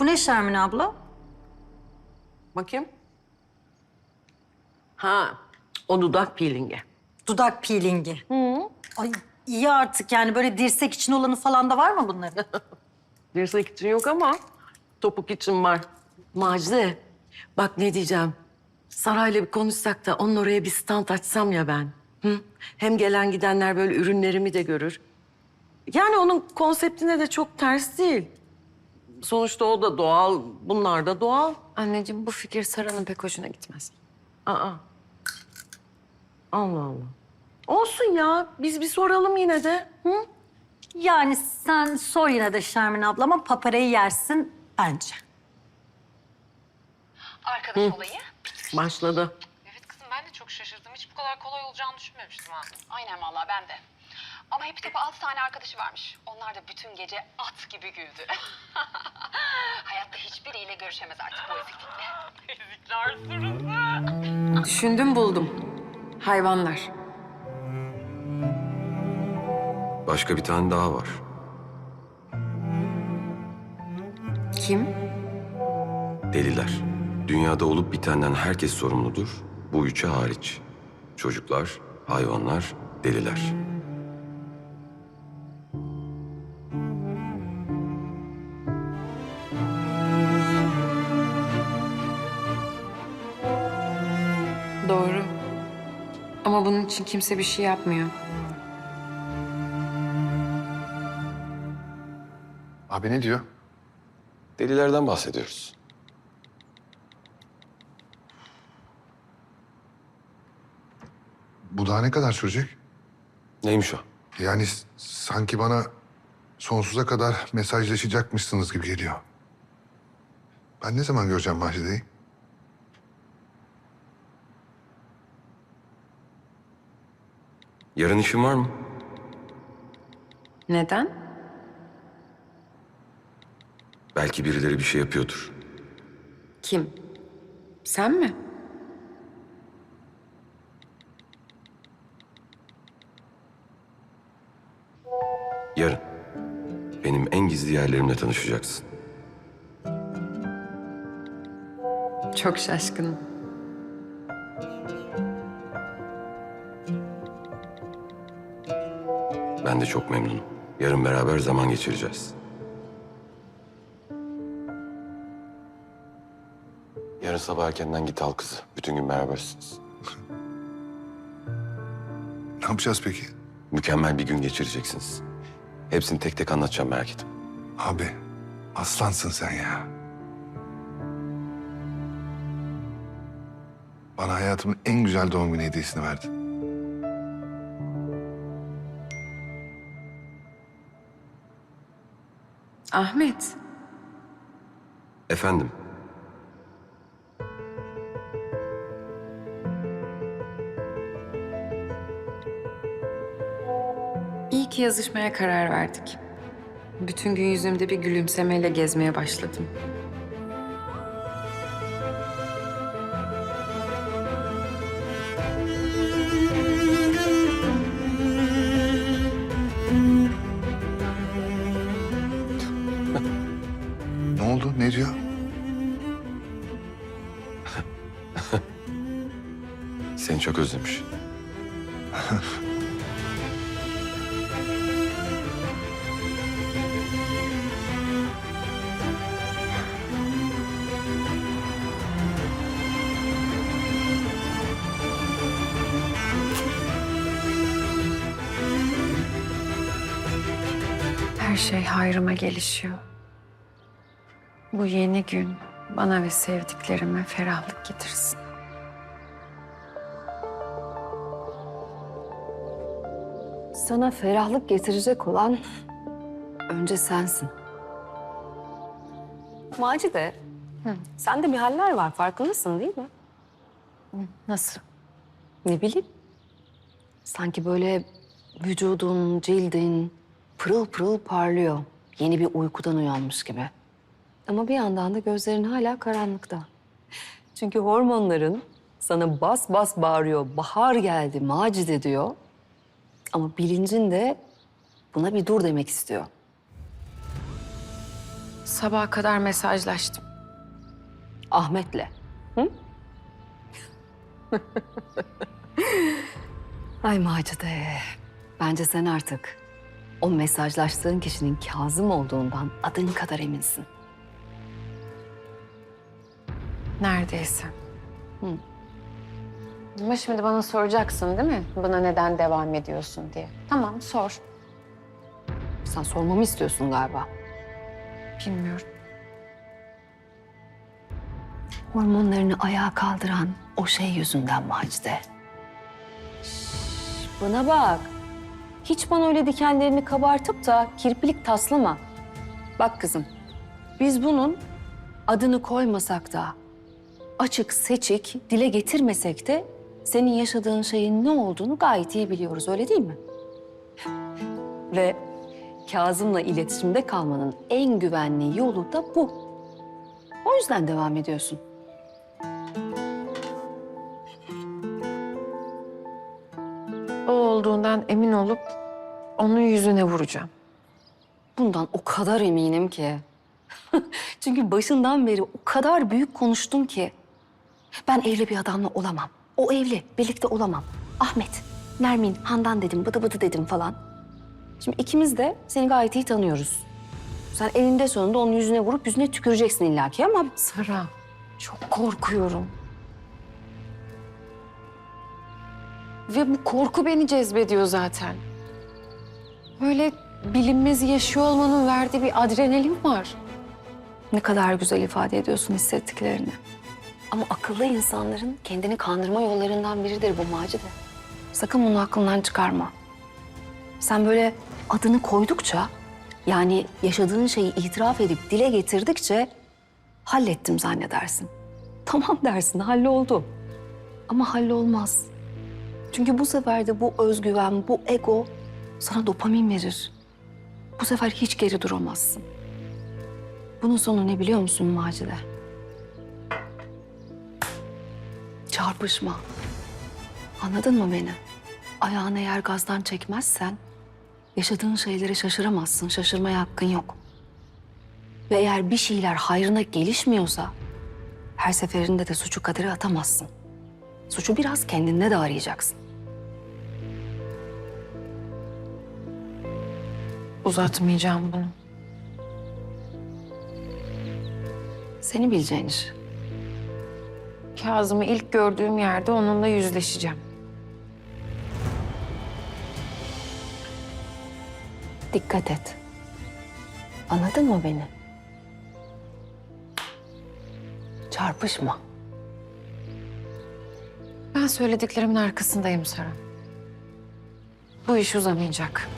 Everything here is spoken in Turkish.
Bu ne Şermin abla? Bakayım. Ha, o dudak peelingi. Dudak peelingi. Ay iyi artık yani böyle dirsek için olanı falan da var mı bunların? Dirsek için yok ama topuk için var. Macide, bak ne diyeceğim. Sarayla bir konuşsak da onun oraya bir stand açsam ya ben. Hı? Hem gelen gidenler böyle ürünlerimi de görür. Yani onun konseptine de çok ters değil. Sonuçta o da doğal, bunlar da doğal. Anneciğim bu fikir Sara'nın pek hoşuna gitmez. Aa. Allah Allah. Olsun ya, biz bir soralım yine de. Hı? yani sen sor yine de Şermin abla ama paparayı yersin bence. Arkadaş olayı. Başladı. Evet kızım ben de çok şaşırdım. Hiç bu kadar kolay olacağını düşünmemiştim ha. Aynen vallahi ben de. Ama hep tepe altı tane arkadaşı varmış. Onlar da bütün gece at gibi güldü. Hayatta hiçbiriyle görüşemez artık bu eziklikle. Ezikler sürüsü. Düşündüm buldum. Hayvanlar. Başka bir tane daha var. Kim? Deliler. Dünyada olup bitenden herkes sorumludur. Bu üçü hariç. Çocuklar, hayvanlar, deliler. Ama bunun için kimse bir şey yapmıyor. Abi ne diyor? Delilerden bahsediyoruz. Bu daha ne kadar sürecek? Neymiş o? Yani s- sanki bana sonsuza kadar mesajlaşacakmışsınız gibi geliyor. Ben ne zaman göreceğim Macide'yi? Yarın işin var mı? Neden? Belki birileri bir şey yapıyordur. Kim? Sen mi? Yarın. Benim en gizli yerlerimle tanışacaksın. Çok şaşkınım. Ben de çok memnunum. Yarın beraber zaman geçireceğiz. Yarın sabah erkenden git al kızı. Bütün gün berabersiniz. Ne yapacağız peki? Mükemmel bir gün geçireceksiniz. Hepsini tek tek anlatacağım merak etme. Abi aslansın sen ya. Bana hayatımın en güzel doğum günü hediyesini verdin. Ahmet. Efendim, İyi ki yazışmaya karar verdik. Bütün gün yüzümde bir gülümsemeyle gezmeye başladım. Oldu? Ne diyor? seni çok özlemiş. Her şey hayrıma gelişiyor. Bu yeni gün bana ve sevdiklerime ferahlık getirsin. Sana ferahlık getirecek olan önce sensin. Macide, sende bir haller var farkındasın değil mi? Nasıl? Ne bileyim. Sanki böyle vücudun, cildin pırıl pırıl parlıyor. Yeni bir uykudan uyanmış gibi. Ama bir yandan da gözlerin hala karanlıkta. Çünkü hormonların sana bas bas bağırıyor. Bahar geldi, Macide diyor. Ama bilincin de buna bir dur demek istiyor. Sabaha kadar mesajlaştım. Ahmet'le. Hı? Ay Macide. Bence sen artık o mesajlaştığın kişinin Kazım olduğundan adın kadar eminsin. Neredeyse. Ama şimdi bana soracaksın değil mi? Buna neden devam ediyorsun diye. Tamam sor. Sen sormamı istiyorsun galiba. Bilmiyorum. Hormonlarını ayağa kaldıran o şey yüzünden Macide. Şş, bana bak. Hiç bana öyle dikenlerini kabartıp da kirpilik taslama. Bak kızım, biz bunun adını koymasak da, açık seçik dile getirmesek de senin yaşadığın şeyin ne olduğunu gayet iyi biliyoruz, öyle değil mi? Ve Kazım'la iletişimde kalmanın en güvenli yolu da bu. O yüzden devam ediyorsun. O olduğundan emin olup onun yüzüne vuracağım. Bundan o kadar eminim ki. Çünkü başından beri o kadar büyük konuştum ki. Ben evli bir adamla olamam. O evli, birlikte olamam. Ahmet, Nermin, Handan dedim, bıdı bıdı dedim falan. Şimdi ikimiz de seni gayet iyi tanıyoruz. Sen elinde sonunda onun yüzüne vurup yüzüne tüküreceksin illaki ama... Sara, çok korkuyorum. Ve bu korku beni cezbediyor zaten. Böyle bilinmez yaşıyor olmanın verdiği bir adrenalin var. Ne kadar güzel ifade ediyorsun hissettiklerini. Ama akıllı insanların kendini kandırma yollarından biridir bu Macide. Sakın bunu aklından çıkarma. Sen böyle adını koydukça, yani yaşadığın şeyi itiraf edip dile getirdikçe hallettim zannedersin. Tamam dersin, halloldu. Ama hallolmaz. Çünkü bu sefer de bu özgüven, bu ego sana dopamin verir. Bu sefer hiç geri duramazsın. Bunun sonu ne biliyor musun Macide? Çarpışma. Anladın mı beni? Ayağını eğer gazdan çekmezsen yaşadığın şeyleri şaşıramazsın. Şaşırmaya hakkın yok. Ve eğer bir şeyler hayrına gelişmiyorsa her seferinde de suçu kadere atamazsın. Suçu biraz kendinde de arayacaksın. Uzatmayacağım bunu. Seni bileceğin iş. Kazım'ı ilk gördüğüm yerde onunla yüzleşeceğim. Dikkat et. Anladın mı beni? Çarpışma. Ben söylediklerimin arkasındayım Sara. Bu iş uzamayacak.